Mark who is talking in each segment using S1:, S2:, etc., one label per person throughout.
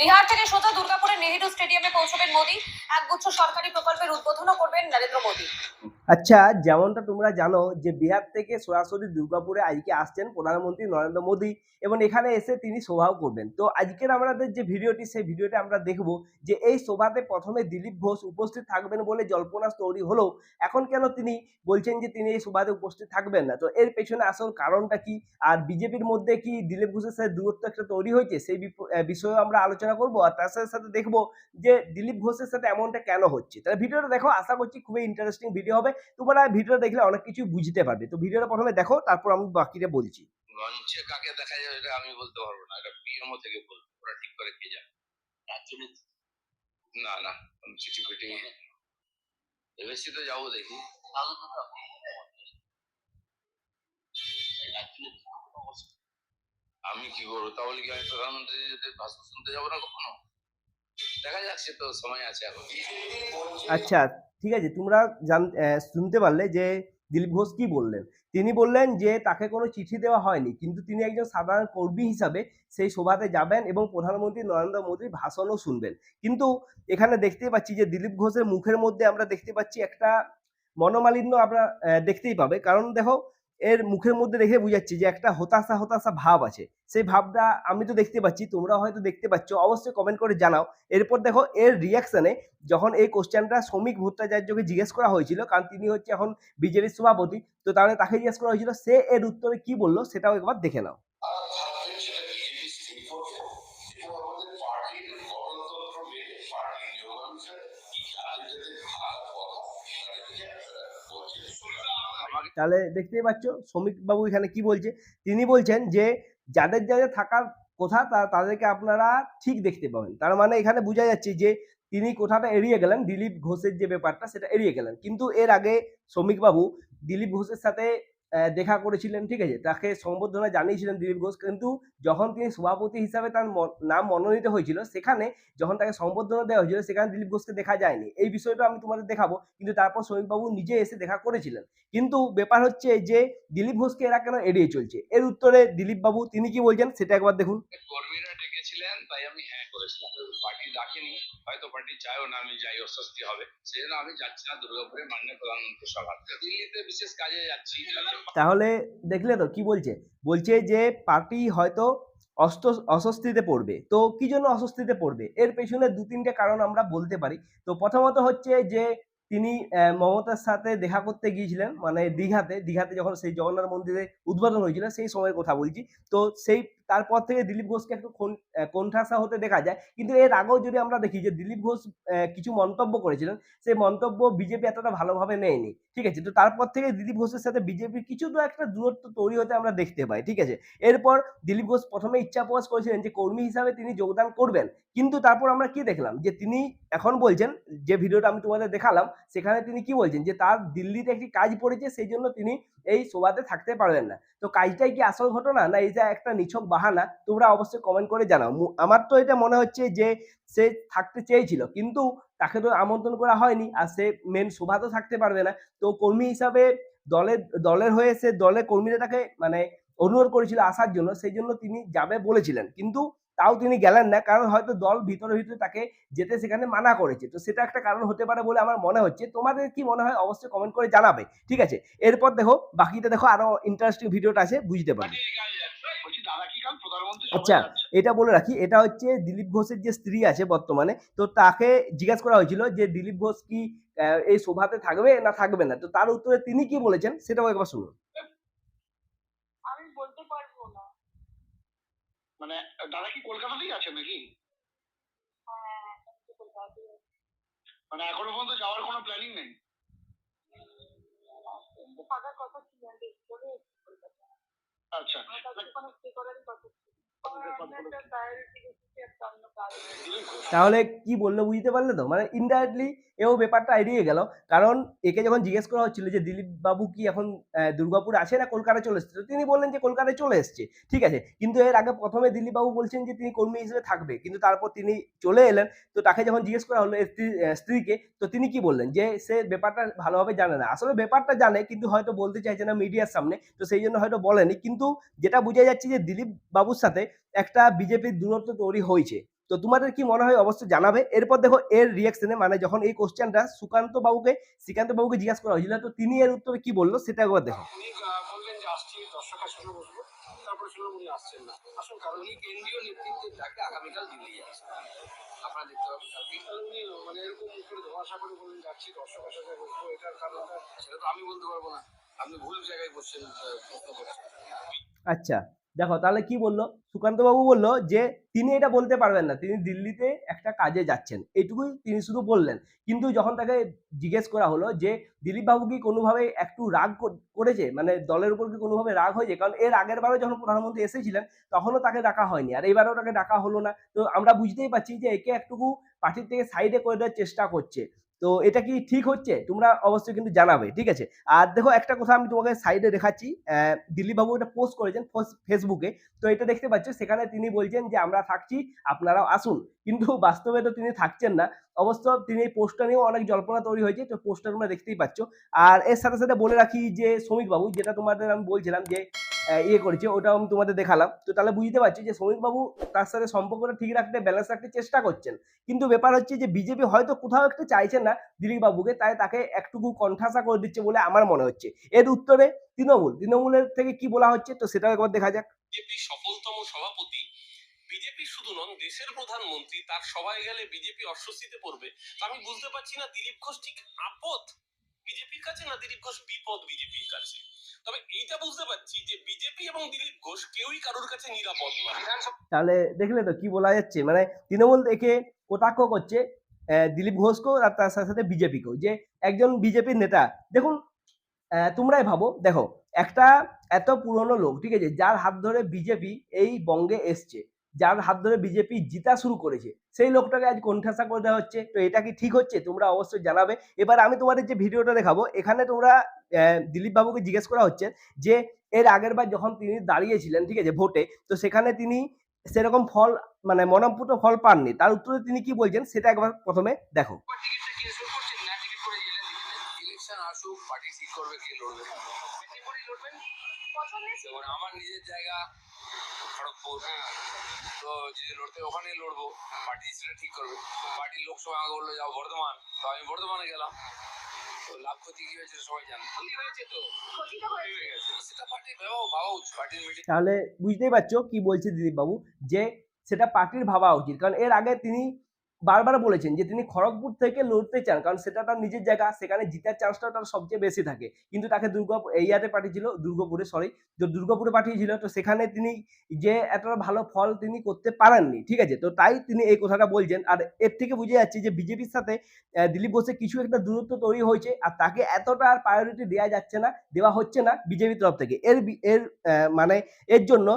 S1: বিহার থেকে সোজা দুর্গাপুরের নেহেরু স্টেডিয়ামে পৌঁছবেন মোদী। একগুচ্ছ সরকারি প্রকল্পের উদ্বোধনও করবেন নরেন্দ্র মোদী।
S2: আচ্ছা যেমনটা তোমরা জানো যে বিহার থেকে সরাসরি দুর্গাপুরে আজকে আসছেন প্রধানমন্ত্রী নরেন্দ্র মোদী এবং এখানে এসে তিনি সভাও করবেন। তো আজকের আমাদের যে ভিডিওটি, সেই ভিডিওতে আমরা দেখব যে এই সভাতে প্রথমে দিলীপ ঘোষ উপস্থিত থাকবেন বলে জল্পনা তৈরি হলেও এখন কেন তিনি বলছেন যে তিনি এই সভাতে উপস্থিত থাকবেন না? তো এর পেছনে আসল কারণটা কি? আর বিজেপির মধ্যে কি দিলীপ ঘোষের সাথে দূরত্ব একটা তৈরি হয়েছে? সেই বিষয়ে আমরা আলোচনা করব আর তার সাথে সাথে দেখব যে দিলীপ ঘোষের সাথে এমনটা কেন হচ্ছে? তাহলে ভিডিওটা দেখো, আশা করছি খুবই ইন্টারেস্টিং ভিডিও হবে। তোমরা ভিডিওটা দেখলে অনেক কিছু বুঝতে পারবে। তো ভিডিওটা প্রথমে দেখো তারপর আমি বাকিটা বলছি।
S3: লঞ্চে কাকে দেখা যাবে এটা আমি বলতে পারব না এটা পিএমও থেকে বলব ওরা ঠিক করে কে যাবে না না কোনো চিঠি তো যাব দেখি। আমি কি করব তাহলে কি আমি প্রধানমন্ত্রী যদি ভাষণ শুনতে যাব না কখনো? দেখা যাচ্ছে তো সময় আছে এখন।
S2: আচ্ছা ঠিক আছে? তোমরা জান শুনতে পারলে যে দিলীপ ঘোষ কি বললেন? তিনি বললেন যে তাকে কোনো চিঠি দেওয়া হয়নি, কিন্তু তিনি একজন সাধারণ কর্মী হিসাবে সেই সভাতে যাবেন এবং প্রধানমন্ত্রী নরেন্দ্র মোদীর ভাষণও শুনবেন। কিন্তু এখানে দেখতে পাচ্ছি যে দিলীপ ঘোষের মুখের মধ্যে আমরা দেখতে পাচ্ছি একটা মনোমালিন্য আমরা দেখতেই পাবে। কারণ দেখো এর মুখের মধ্যে দেখে বুঝাচ্ছি যে একটা হতাশা হতাশা ভাব আছে। সেই ভাবটা আমি তো দেখতে পাচ্ছি তোমরা হয়তো দেখতে পাচ্ছ, অবশ্যই কমেন্ট করে জানাও। এরপর দেখো, এর রিয়াকশনে যখন এই কোশ্চেনটা শ্রমিক ভট্টাচার্যকে জিজ্ঞেস করা হয়েছিল, কারণ তিনি হচ্ছে এখন বিজেপির সভাপতি, তো তাহলে তাকে জিজ্ঞেস করা হয়েছিল, সে এর উত্তরে কি বলল সেটাও একবার দেখে নাও
S4: আর ভাববেন সেটা বিজেপি স্থির করবে এবং আমাদের পার্টির গণতন্ত্র মেনে পার্টির নিয়মানুসারে যাদের যাদের ভাগ কথা তাদেরকে বলছে
S3: আমাকে
S2: তাহলে দেখতেই পাচ্ছ শ্রমিক বাবু এখানে কি বলছে? তিনি বলছেন যে, যাদের যাদের থাকার কথা তাদেরকে আপনারা ঠিক দেখতে পাবেন। তার মানে এখানে বোঝা যাচ্ছে যে, তিনি কোথাটা এড়িয়ে গেলেন, দিলীপ ঘোষের যে ব্যাপারটা সেটা এড়িয়ে গেলেন। কিন্তু এর আগে শ্রমিক বাবু দিলীপ ঘোষের সাথে দেখা করেছিলেন, ঠিক আছে? তাকে সম্বর্ধনা জানিয়েছিলেন দিলীপ ঘোষ। কিন্তু যখন তিনি সভাপতি হিসাবে তার নাম মনোনীত হয়েছিল, সেখানে যখন তাকে সম্বর্ধনা দেওয়া হয়েছিল, সেখানে দিলীপ ঘোষকে দেখা যায়নি। এই বিষয়টা আমি তোমাদের দেখাবো। কিন্তু তারপর শ্রমিকবাবু নিজে এসে দেখা করেছিলেন। কিন্তু ব্যাপার হচ্ছে যে, দিলীপ ঘোষকে এরা কেন এড়িয়ে চলছে? এর উত্তরে দিলীপ বাবু তিনি কি বলছেন, সেটা একবার দেখুন।
S3: কর্মীরা ডেকেছিলেন, তাই আমি হ্যাঁ পার্টি হয়তো পার্টি না, আমি যাই, অস্বস্তি হবে। আমি যাচ্ছি বিশেষ কাজে যাচ্ছি।
S2: তাহলে দেখলে তো, কি বলছে? বলছে যে পার্টি হয়তো অস্বস্তিতে পড়বে। তো কি জন্য অস্বস্তিতে পড়বে? এর পেছনে দু তিনটে কারণ আমরা বলতে পারি। তো প্রথমত হচ্ছে যে তিনি মমতার সাথে দেখা করতে গিয়েছিলেন মানে দীঘাতে। দীঘাতে যখন সেই জগন্নাথ মন্দিরে উদ্বোধন হয়েছিল, সেই সময়ের কথা বলছি। তো সেই তারপর থেকে দিলীপ ঘোষকে একটু কোণঠাসা হতে দেখা যায়। কিন্তু এর আগেও যদি আমরা দেখি যে দিলীপ ঘোষ কিছু মন্তব্য করেছিলেন, সেই মন্তব্য বিজেপি এতটা ভালোভাবে নেয়নি। ঠিক আছে? তো তারপর থেকে দিলীপ ঘোষের সাথে বিজেপির কিছু তো একটা দূরত্ব তৈরি হতে আমরা দেখতে পাই। ঠিক আছে? এরপর দিলীপ ঘোষ প্রথমে ইচ্ছা প্রকাশ করেছিলেন যে কর্মী হিসাবে তিনি যোগদান করবেন। কিন্তু তারপর আমরা কি দেখলাম? যে তিনি এখন বলছেন, যে ভিডিওটা আমি তোমাদের দেখালাম, সেখানে তিনি কি বলছেন? যে তার দিল্লিতে একটি কাজ পড়েছে, সেই জন্য তিনি এই সভাতে থাকতে পারবেন না। তো কাজটাই কি আসল ঘটনা না এই যে একটা নিছক বাহানা? তোমরা অবশ্যই কমেন্ট করে জানাও। আমার তো এটা মনে হচ্ছে যে সে থাকতে চেয়েছিল, কিন্তু তাকে তো আমন্ত্রণ করা হয়নি আর সে মেন সভাতেও থাকতে পারবে না। তো কর্মী হিসাবে দলের দলের হয়ে সে দলের কর্মীরা তাকে মানে অনুরোধ করেছিল আসার জন্য, সেই জন্য তিনি যাবে বলেছিলেন। কিন্তু তাও তিনি গেলেন না, কারণ হয়তো দল ভিতরে ভিতরে তাকে যেতে সেখানে মানা করেছে। তো সেটা একটা কারণ হতে পারে বলে আমার মনে হচ্ছে। তোমাদের কি মনে হয় অবশ্যই কমেন্ট করে জানাবে, ঠিক আছে? এরপর দেখো বাকিটা দেখো আরও ইন্টারেস্টিং ভিডিওটা আছে, বুঝতে পারবে। আচ্ছা এটা বলে রাখি, এটা হচ্ছে দিলীপ ঘোষের যে স্ত্রী আছে বর্তমানে, তো তাকে জিজ্ঞাসা করা হয়েছিল যে দিলীপ ঘোষ কি এই সভাতে থাকবে না থাকবে না? তো তার উত্তরে তিনি কি বলেছেন, সেটাও একবার শুনুন
S5: আমি বলতে পারব না
S3: মানে দাদা কি কলকাতাতেই আছে নাকি। মানে এখনও পর্যন্ত যাওয়ার কোনো প্ল্যানিং নেই?
S5: কলকাতা
S3: আচ্ছা।
S2: তাহলে কি বলল বুঝতে পারলে তো? মানে ইনডাইরেক্টলি এও ব্যাপারটা এড়িয়ে গেল। কারণ একে যখন জিজ্ঞেস করা হচ্ছিল যে দিলীপ বাবু কি এখন দুর্গাপুর আছে না কলকাতা চলে এসছে? তিনি বললেন যে কলকাতায় চলে এসছে। ঠিক আছে। কিন্তু এর আগে প্রথমে দিলীপ বাবু বলছেন যে তিনি কর্মী হিসেবে থাকবে। কিন্তু তারপর তিনি চলে এলেন। তো তাকে যখন জিজ্ঞেস করা হলো স্ত্রী- স্ত্রীকে, তো তিনি কি বললেন? যে সে ব্যাপারটা ভালোভাবে জানে না। আসলে ব্যাপারটা জানে, কিন্তু হয়তো বলতে চাইছে না মিডিয়ার সামনে। তো সেই জন্য হয়তো বলেনি। কিন্তু যেটা বোঝা যাচ্ছে যে দিলীপ বাবুর সাথে একটা বিজেপির দূরত্ব তৈরি হয়েছে। তো তোমাদের কি মনে হয় অবশ্যই জানাবে। এরপর দেখো এর রিয়াকশনে মানে যখন এই কোশ্চেনটা সুকান্ত বাবুকে শ্রীকান্ত বাবুকে জিজ্ঞাসা করা হয়েছিল তো তিনি এর উত্তরে কি বলল সেটা একবার দেখো।
S6: বললেন যে আসছি দর্শকের সঙ্গে বসবো। তারপরে শুনলাম উনি আসছেন না। আসল কারণ
S3: উনি কেন্দ্রীয় নেতৃত্বের ডাকে আগামীকাল দিল্লি যাচ্ছেন আপনারা দেখতে পাবেন। কালকে।
S6: উনি মানে এরকম করে ধোঁয়াশা করে বললেন যাচ্ছি দর্শকের সঙ্গে বসবো। এটার কারণটা
S3: সেটা তো আমি বলতে পারব না। আপনি ভুল জায়গায় বসছেন প্রশ্ন করছেন।
S2: আচ্ছা। দেখো, তাহলে কি বলল? সুকান্ত বাবু বলল যে, তিনি এটা বলতে পারবেন না, তিনি দিল্লিতে একটা কাজে যাচ্ছেন। এইটুকুই তিনি শুধু বললেন। কিন্তু যখন তাকে জিজ্ঞেস করা হলো যে দিলীপ বাবু কি কোনোভাবে একটু রাগ করেছে? মানে দলের উপর কি কোনোভাবে রাগ হয়েছে? কারণ এর আগের বারও যখন প্রধানমন্ত্রী এসেছিলেন, তখনও তাকে ডাকা হয়নি। আর এইবারও তাকে ডাকা হলো না। তো আমরা বুঝতেই পারছি যে, একে একটুকু পার্টির থেকে সাইডে করে দেওয়ার চেষ্টা করছে। তো এটা কি ঠিক হচ্ছে? তোমরা অবশ্যই কিন্তু জানাবে ঠিক আছে? আর দেখো একটা কথা আমি তোমাকে সাইডে দেখাচ্ছি আহ, দিলীপ বাবু এটা পোস্ট করেছেন ফোস- ফেসবুকে তো এটা দেখতে পাচ্ছ সেখানে তিনি বলছেন যে আমরা থাকছি আপনারাও আসুন। কিন্তু বাস্তবে তো তিনি থাকছেন না। অবশ্য তিনি এই পোস্টটা নিয়েও অনেক জল্পনা তৈরি হয়েছে তো পোস্টটা তোমরা দেখতেই পাচ্ছ। আর এর সাথে সাথে বলে রাখি যে শ্রমিক বাবু যেটা তোমাদের আমি বলছিলাম যে ইয়ে করেছে ওটাও আমি তোমাদের দেখালাম। তো তাহলে বুঝতে পারছি যে শ্রমিক বাবু তার সাথে সম্পর্কটা ঠিক রাখতে ব্যালেন্স রাখতে চেষ্টা করছেন। কিন্তু ব্যাপার হচ্ছে যে বিজেপি হয়তো কোথাও একটু চাইছেন না দিলীপ বাবুকে তাই তাকে একটুকু কণ্ঠাসা করে দিচ্ছে বলে আমার মনে হচ্ছে। এর উত্তরে তৃণমূল। তৃণমূলের থেকে কি বলা হচ্ছে তো সেটাও একবার দেখা যাক।
S7: বিজেপি সফলতম সভাপতি বিজেপি শুধু নন দেশের প্রধানমন্ত্রী তার সবাই গেলে বিজেপি অস্বস্তিতে পড়বে। তো আমি বুঝতে পারছি না দিলীপ ঘোষ ঠিক আপদ বিজেপির কাছে না দিলীপ ঘোষ বিপদ বিজেপির কাছে? তবে এইটা বুঝতে পারছি যে বিজেপি এবং দিলীপ ঘোষ কেউই কারোর কাছে নিরাপদ
S2: তাহলে দেখলে তো কি বলা যাচ্ছে? মানে তৃণমূল একে কটাক্ষ করছে। দিলীপ ঘোষকেও আর তার সাথে সাথে বিজেপিকেও, যে একজন বিজেপির নেতা। দেখুন তোমরাই ভাবো, দেখো, একটা এত পুরনো লোক, ঠিক আছে, যার হাত ধরে বিজেপি এই বঙ্গে এসছে, যার হাত ধরে বিজেপি জিতা শুরু করেছে, সেই লোকটাকে আজ কোণঠাসা করে দেওয়া হচ্ছে, তো এটা কি ঠিক হচ্ছে? তোমরা অবশ্যই জানাবে। এবার আমি তোমাদের যে ভিডিওটা দেখাবো, এখানে তোমরা দিলীপ বাবুকে জিজ্ঞেস করা হচ্ছে যে, এর আগের বার যখন তিনি দাঁড়িয়েছিলেন, ঠিক আছে, ভোটে, তো সেখানে তিনি সেরকম ফল মানে মনপুত ফল পাননি। তার উত্তরে তিনি কি বলছেন সেটা একবার প্রথমে দেখো।
S3: টিকিটটা কি শুরু করছেন? না টিকিট করে গেলেন। ইলেকশন আসুক পার্টি ঠিক করবে কে লড়বে? মেদিনীপুরেই লড়বেন
S5: পছন্দের
S3: যেমন আমার নিজের জায়গা খড়গপুর হ্যাঁ। তো যদি লড়তে ওখানেই লড়বো। পার্টি সেটা ঠিক করবে। পার্টির লোকসভা আমাকে বলল যাও বর্ধমান। তো আমি বর্ধমানে গেলাম। তো লাভ ক্ষতি কি হয়েছে সবাই জানে। ক্ষতি হয়েছে তো।
S5: ক্ষতিটা হয়েছে।
S3: হয়ে গেছে সেটা পার্টি ভাবা ভাবা উচিত পার্টির মিটিং
S2: তাহলে বুঝতেই পারছ কি বলছে দিলীপ বাবু যে সেটা পার্টির ভাবা উচিত। কারণ এর আগে তিনি বারবার বলেছেন যে তিনি খড়গপুর থেকে লড়তে চান, কারণ সেটা তার নিজের জায়গা, সেখানে জিতার চান্সটা তার সবচেয়ে বেশি থাকে। কিন্তু তাকে দুর্গাপুর এইয়াতে পাঠিয়েছিল, দুর্গাপুরে সরি তো দুর্গাপুরে পাঠিয়েছিল, তো সেখানে তিনি যে এতটা ভালো ফল তিনি করতে পারেননি, ঠিক আছে? তো তাই তিনি এই কথাটা বলছেন। আর এর থেকে বুঝে যাচ্ছে যে বিজেপির সাথে দিলীপ ঘোষের কিছু একটা দূরত্ব তৈরি হয়েছে, আর তাকে এতটা আর প্রায়োরিটি দেওয়া যাচ্ছে না, দেওয়া হচ্ছে না বিজেপির তরফ থেকে। এর এর মানে এর জন্য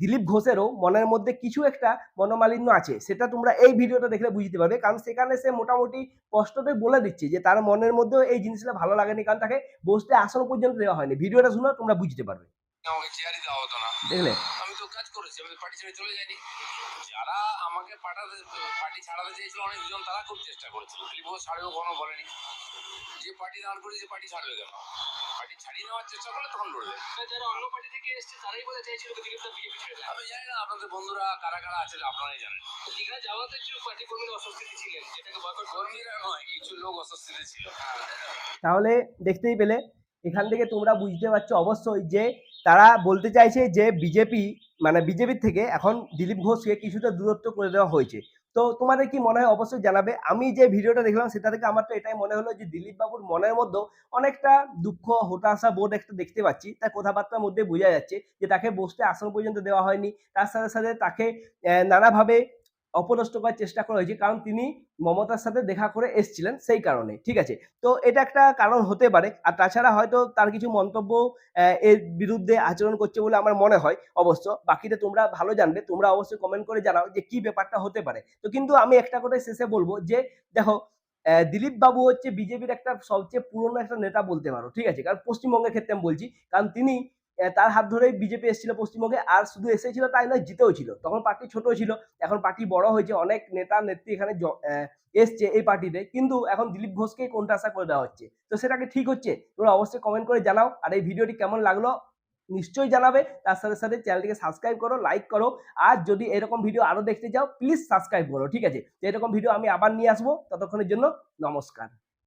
S2: দিলীপ ঘোষেরও মনের মধ্যে কিছু একটা মনোমালিন্য আছে। সেটা তোমরা এই ভিডিওটা দেখলে বুঝতে পারবে। কারণ সেখানে সে মোটামুটি স্পষ্টতই বলে দিচ্ছে যে তার মনের মধ্যেও এই জিনিসটা ভালো লাগেনি। কারণ তাকে বসতে আসন পর্যন্ত দেওয়া হয়নি। ভিডিওটা শুনো তোমরা বুঝতে পারবে। দেখলে?
S3: আমি তো কাজ করেছি আমি পার্টি ছেড়ে চলে যাইনি। যারা আমাকে পাঠাতে পার্টি ছাড়াতে চেয়েছিল অনেকজন তারা খুব চেষ্টা করেছিল। দিলীপ ঘোষ ছাড়বেও কোনো বলেনি। যে পার্টি দাঁড় করেছে পার্টি ছাড়বে কেন? পার্টি ছাড়িয়ে নেওয়ার চেষ্টা করলে তখন লড়বে।
S6: যারা অন্য পার্টি থেকে এসছে তারাই বলে চাইছিল যে দিলীপ বিজেপি ছেড়ে
S3: আমি জানি না আপনাদের বন্ধুরা কারা কারা আছে আপনারাই জানেন।
S6: দীঘা যাওয়াতে কিছু পার্টি কর্মীরা অস্বস্তিতে ছিলেন যেটাকে বয়কট
S3: কর্মীরা নয় কিছু লোক অস্বস্তিতে ছিল।
S2: তাহলে দেখতেই পেলে এখান থেকে তোমরা বুঝতে পারছ অবশ্যই যে তারা বলতে চাইছে যে বিজেপি মানে বিজেপির থেকে এখন দিলীপ ঘোষকে কিছুটা দূরত্ব করে দেওয়া হয়েছে। তো তোমাদের কি মনে হয়? অবশ্যই জানাবে। আমি যে ভিডিওটা দেখলাম, সেটা থেকে আমার তো এটাই মনে হলো যে দিলীপ বাবুর মনের মধ্যে অনেকটা দুঃখ, হতাশা, বোধ একটা দেখতে পাচ্ছি। তার কথাবার্তার মধ্যে বোঝা যাচ্ছে যে তাকে বসতে আসন পর্যন্ত দেওয়া হয়নি। তার সাথে সাথে তাকে নানাভাবে অপদস্থ করার চেষ্টা করা হয়েছে, কারণ তিনি মমতার সাথে দেখা করে এসছিলেন সেই কারণে, ঠিক আছে? তো এটা একটা কারণ হতে পারে, আর তাছাড়া হয়তো তার কিছু মন্তব্য এর বিরুদ্ধে আচরণ করছে বলে আমার মনে হয় অবশ্য, বাকিটা তোমরা ভালো জানবে, তোমরা অবশ্যই কমেন্ট করে জানাও যে কি ব্যাপারটা হতে পারে। তো কিন্তু আমি একটা কথাই শেষে বলব যে, দেখো দিলীপ বাবু হচ্ছে বিজেপির একটা সবচেয়ে পুরনো একটা নেতা বলতে পারো, ঠিক আছে? কারণ পশ্চিমবঙ্গের ক্ষেত্রে আমি বলছি, কারণ তিনি তার হাত ধরেই বিজেপি এসেছিল পশ্চিমবঙ্গে, আর শুধু এসেছিল তাই নয়, জিতেও ছিল। তখন পার্টি ছোট ছিল, এখন পার্টি বড় হয়েছে, অনেক নেতা নেত্রী এখানে এসছে এই পার্টিতে, কিন্তু এখন দিলীপ ঘোষকে কোনটা আশা করে দেওয়া হচ্ছে? তো সেটাকে ঠিক হচ্ছে? তোমরা অবশ্যই কমেন্ট করে জানাও, আর এই ভিডিওটি কেমন লাগল নিশ্চয়ই জানাবে। তার সাথে সাথে চ্যানেলটিকে সাবস্ক্রাইব করো লাইক করো, আর যদি এরকম ভিডিও আরও দেখতে চাও প্লিজ সাবস্ক্রাইব করো, ঠিক আছে? তো এরকম ভিডিও আমি আবার নিয়ে আসব, ততক্ষণের জন্য নমস্কার।